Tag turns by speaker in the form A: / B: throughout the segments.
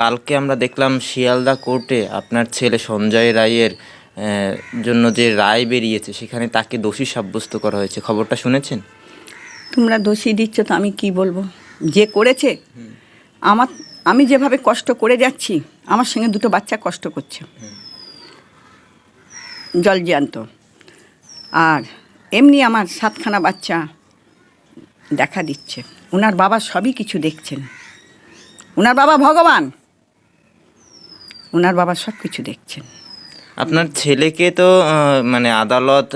A: কালকে আমরা দেখলাম শিয়ালদা কোর্টে আপনার ছেলে সঞ্জয় রায়ের জন্য যে রায় বেরিয়েছে, সেখানে তাকে দোষী সাব্যস্ত করা হয়েছে। খবরটা শুনেছেন?
B: তোমরা দোষী দিচ্ছ তো আমি কি বলব? যে করেছে, আমার, আমি যেভাবে কষ্ট করে যাচ্ছি, আমার সঙ্গে দুটো বাচ্চা কষ্ট করছে। জল জ্যান্ত। আর এমনি আমার সাতখানা বাচ্চা দেখা দিচ্ছে। ওনার বাবা সবই কিছু দেখছেন। ওনার বাবা ভগবান! ওনার বাবা সব কিছু দেখছেন।
A: আপনার ছেলেকে তো মানে আদালত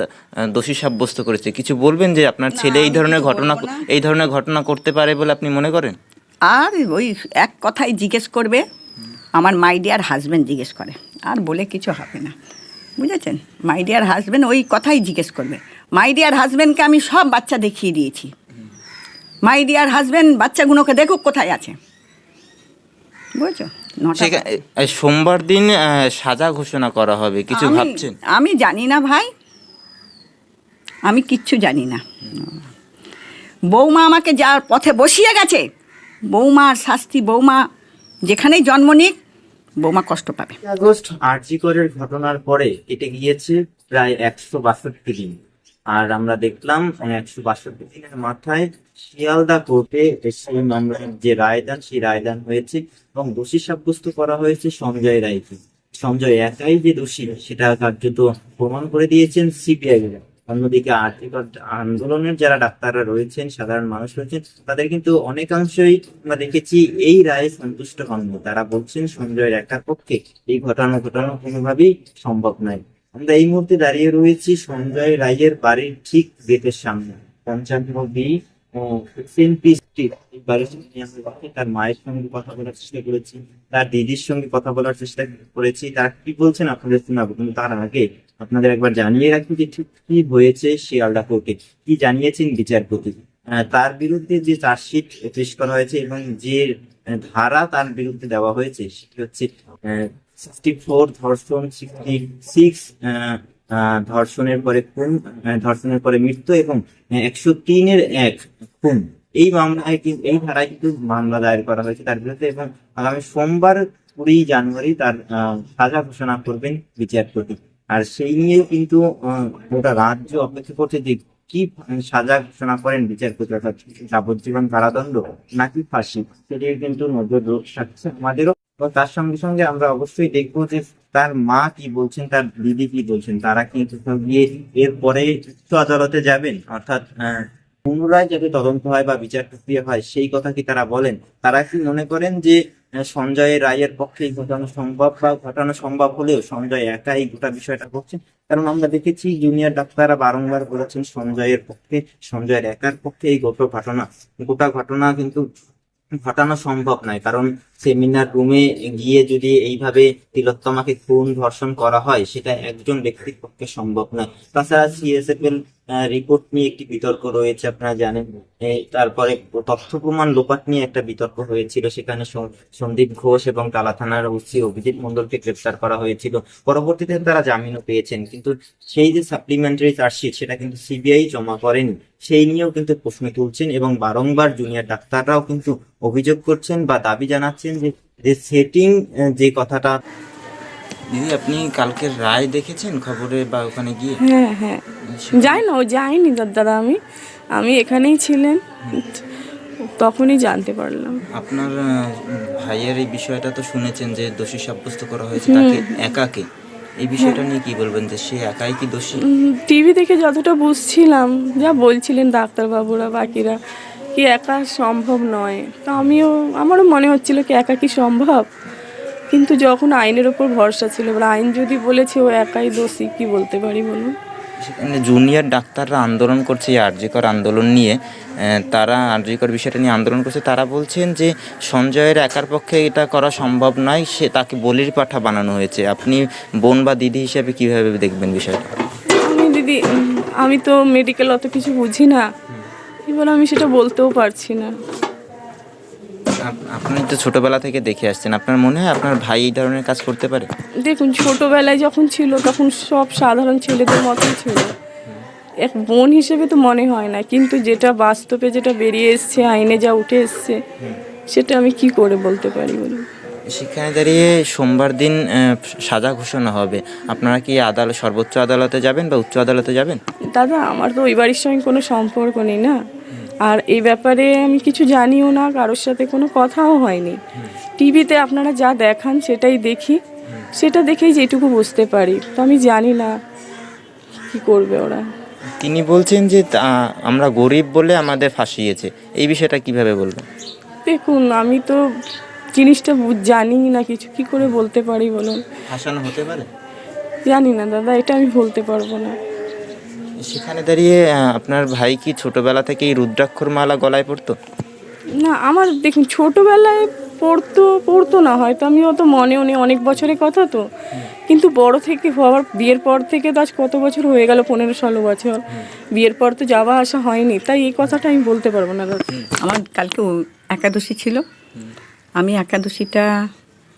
A: দোষী সাব্যস্ত করেছে। কিছু বলবেন যে আপনার ছেলে এই ধরনের ঘটনা এই ধরনের ঘটনা করতে পারে বলে আপনি মনে করেন?
B: আর ওই এক কথাই জিজ্ঞেস করবে আমার মাই ডিয়ার হাজব্যান্ড জিজ্ঞেস করে। আর বলে কিছু হবে না। বুঝেছেন? মাই ডিয়ার হাজব্যান্ড ওই কথাই জিজ্ঞেস করবে। মাই ডিয়ার হাজব্যান্ডকে আমি সব বাচ্চা দেখিয়ে দিয়েছি। মাই ডিয়ার হাজব্যান্ড বাচ্চাগুলোকে দেখুক কোথায় আছে। বুঝেছ?
A: সোমবার দিন সাজা ঘোষণা করা হবে কিছু ভাবছেন?
B: আমি জানি না ভাই। আমি কিচ্ছু জানি না। বৌমা আমাকে যার পথে বসিয়ে গেছে। বৌমার শাস্তি বৌমা যেখানেই জন্ম নিক বৌমা কষ্ট পাবে।
C: আগস্ট আরজি করের ঘটনার পরে কেটে গিয়েছে প্রায় একশো বাষট্টি দিন। আর আমরা দেখলাম একশো বাষট্টি দিনের মাথায় শিয়ালদা কোর্টে সেই যে রায়দান, সেই রায়দান হয়েছে এবং দোষী সাব্যস্ত করা হয়েছে সঞ্জয় রায়কে। সঞ্জয় একাই যে দোষী, সেটা কার্যত প্রমাণ করে দিয়েছেন সিবিআই অন্যদিকে আর্থিক আন্দোলনের যারা ডাক্তাররা রয়েছেন, সাধারণ মানুষ রয়েছেন, তাদের কিন্তু অনেকাংশই আমরা দেখেছি এই রায়ে সন্তুষ্ট হননি। তারা বলছেন, সঞ্জয়ের একার পক্ষে এই ঘটনা ঘটানো কোনোভাবেই সম্ভব নয়। আমরা এই মুহূর্তে দাঁড়িয়ে রয়েছি সঞ্জয় রায়ের বাড়ির ঠিক গেটের সামনে। পঞ্চান্ন বি তার মায়ের সঙ্গে কথা বলার চেষ্টা করেছি, তার দিদির সঙ্গে কথা বলার চেষ্টা করেছি। তারা কি বলছেন আপনাদের শোনাবো, কিন্তু তার আগে আপনাদের একবার জানিয়ে রাখি যে ঠিক কি হয়েছে শিয়ালদা কোর্টে। কি জানিয়েছেন বিচারপতি? তার বিরুদ্ধে যে চার্জশিট পেশ করা হয়েছে এবং যে ধারা তার বিরুদ্ধে দেওয়া হয়েছে, সেটি হচ্ছে সিক্সটি ফোর ধর্ষণ সিক্সটি সিক্স ধর্ষণের পরে খুন ধর্ষণের পরে মৃত্যু এবং একশো তিনের এক খুন। এই মামলায় কিন্তু এই ধারায় কিন্তু মামলা দায়ের করা হয়েছে তার বিরুদ্ধে এবং আগামী সোমবার কুড়ি জানুয়ারি তার সাজা ঘোষণা করবেন বিচারপতি। আর সেই নিয়ে কিন্তু গোটা রাজ্য অপেক্ষা করছে যে কি সাজা ঘোষণা করেন বিচারপতি অর্থাৎ যাবজ্জীবন কারাদণ্ড নাকি ফাঁসি সেটির কিন্তু নজর রাখছে আমাদেরও এবং তার সঙ্গে সঙ্গে আমরা অবশ্যই দেখব যে তার মা কি বলছেন, তার দিদি কি বলছেন, তারা কি গিয়ে এরপরে উচ্চ আদালতে যাবেন? অর্থাৎ পুনরায় যাতে তদন্ত হয় বা বিচার প্রক্রিয়া হয়, সেই কথা কি তারা বলেন? তারা কি মনে করেন যে সঞ্জয় রায়ের পক্ষে ঘটানো সম্ভব বা ঘটানো সম্ভব হলেও সঞ্জয় একাই গোটা বিষয়টা করছেন কারণ আমরা দেখেছি জুনিয়র ডাক্তাররা বারংবার বলেছেন সঞ্জয়ের পক্ষে, সঞ্জয়ের একার পক্ষে এই গোটা ঘটনা গোটা ঘটনা কিন্তু ঘটানো সম্ভব নয়। কারণ সেমিনার রুমে গিয়ে যদি এইভাবে তিলোত্তমাকে খুন, ধর্ষণ করা হয়, সেটা একজন ব্যক্তির পক্ষে সম্ভব নয়। তাছাড়া সিএসএফএল রিপোর্ট নিয়ে একটি বিতর্ক রয়েছে, আপনারা জানেন। তারপরে তথ্য প্রমাণ লোপাট নিয়ে একটা বিতর্ক হয়েছিল, সেখানে সন্দীপ ঘোষ এবং টালা থানার ওসি অভিজিৎ মন্ডলকে গ্রেপ্তার করা হয়েছিল। পরবর্তীতে তারা জামিনও পেয়েছেন, কিন্তু সেই যে সাপ্লিমেন্টারি চার্জশিট সেটা কিন্তু সিবিআই জমা করেনি। সেই নিয়েও কিন্তু প্রশ্ন তুলছেন এবং বারংবার জুনিয়র ডাক্তাররাও কিন্তু অভিযোগ করছেন বা দাবি জানাচ্ছেন যে যে সেটিং যে কথাটা
A: দিদি আপনি কালকের রায় দেখেছেন খবরে বা ওখানে গিয়ে?
D: হ্যাঁ হ্যাঁ। যাই না ও যায়নি দাদা আমি। আমি এখানেই ছিলেন। তখনই জানতে পারলাম।
A: আপনার ভাইয়ের এই বিষয়টা তো শুনেছেন যে দোষী সাব্যস্ত করা হয়েছে তাকে একাকে। এই বিষয়টা নিয়ে কি বলবেন যে সে একাই কি দোষী?
D: টিভি দেখে যতটা বুঝছিলাম যা বলছিলেন ডাক্তারবাবুরা বাকিরা কি একা সম্ভব নয়। তো আমিও আমারও মনে হচ্ছিল কি একা কি সম্ভব? কিন্তু যখন আইনের ওপর ভরসা ছিল এবার আইন যদি বলেছে ও একাই দোষী কি বলতে পারি বলুন?
A: সেখানে জুনিয়র ডাক্তাররা আন্দোলন করছে এই আরজিকর আন্দোলন নিয়ে। তারা আরজিকর বিষয়টা নিয়ে আন্দোলন করছে। তারা বলছেন যে সঞ্জয়ের একার পক্ষে এটা করা সম্ভব নয় সে তাকে বলির পাঠা বানানো হয়েছে। আপনি বোন বা দিদি হিসেবে কীভাবে দেখবেন বিষয়টা?
D: আমি দিদি আমি তো মেডিকেল অত কিছু বুঝি না। এবার আমি সেটা বলতেও পারছি না।
A: আপনি তো ছোটবেলা থেকে দেখে আসছেন। আপনার মনে হয় আপনার ভাই এই ধরনের কাজ করতে পারে?
D: দেখুন ছোটবেলায় যখন ছিল তখন সব সাধারণ ছেলেদের মতোই ছিল। এক বোন হিসেবে তো মনে হয় না কিন্তু যেটা বাস্তবে যেটা বেরিয়ে এসছে আইনে যা উঠে এসছে সেটা আমি কি করে বলতে পারি বলুন?
C: সেখানে দাঁড়িয়ে সোমবার দিন সাজা ঘোষণা হবে। আপনারা কি আদালত সর্বোচ্চ আদালতে যাবেন বা উচ্চ আদালতে যাবেন?
D: দাদা আমার তো ওই বাড়ির সঙ্গে কোনো সম্পর্ক নেই না। আর এই ব্যাপারে আমি কিছু জানিও না কারোর সাথে কোনো কথাও হয়নি। টিভিতে আপনারা যা দেখান সেটাই দেখি। সেটা দেখেই যেটুকু বুঝতে পারি তো আমি জানি না কি করবে ওরা।
C: তিনি বলছেন যে তা- আমরা গরিব বলে আমাদের ফাঁসিয়েছে। এই বিষয়টা কীভাবে বলবেন?
D: দেখুন আমি তো জিনিসটা জানি না কিছু। কি করে বলতে পারি বলুন?
C: ফাঁসানো হতে পারে?
D: জানি না দাদা এটা আমি বলতে পারব না।
C: সেখানে দাঁড়িয়ে আপনার ভাই কি ছোটবেলা থেকে এই রুদ্রাক্ষর মালা গলায় পড়তো
D: না আমার দেখুন ছোটবেলায় পড়তো পড়তো না হয়তো আমি অত মনেও নেই অনেক বছরের কথা তো। কিন্তু বড় থেকে হওয়ার বিয়ের পর থেকে তো আজ কত বছর হয়ে গেল পনেরো ষোলো বছর। বিয়ের পর তো যাওয়া আসা হয়নি তাই এই কথাটা আমি বলতে পারব না দাদা।
B: আমার কালকে একাদশী ছিল। আমি একাদশীটা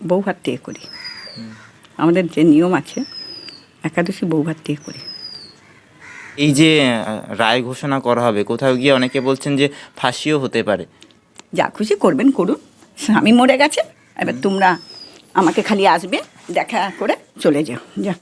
B: বউ হাত দিয়ে করি। আমাদের যে নিয়ম আছে একাদশী বউ হাত দিয়ে করি।
C: এই যে রায় ঘোষণা করা হবে কোথাও গিয়ে অনেকে বলছেন যে ফাঁসিও হতে পারে।
B: যা খুশি করবেন করুন। স্বামী মরে গেছে এবার তোমরা আমাকে খালি আসবে দেখা করে চলে যাও। যা।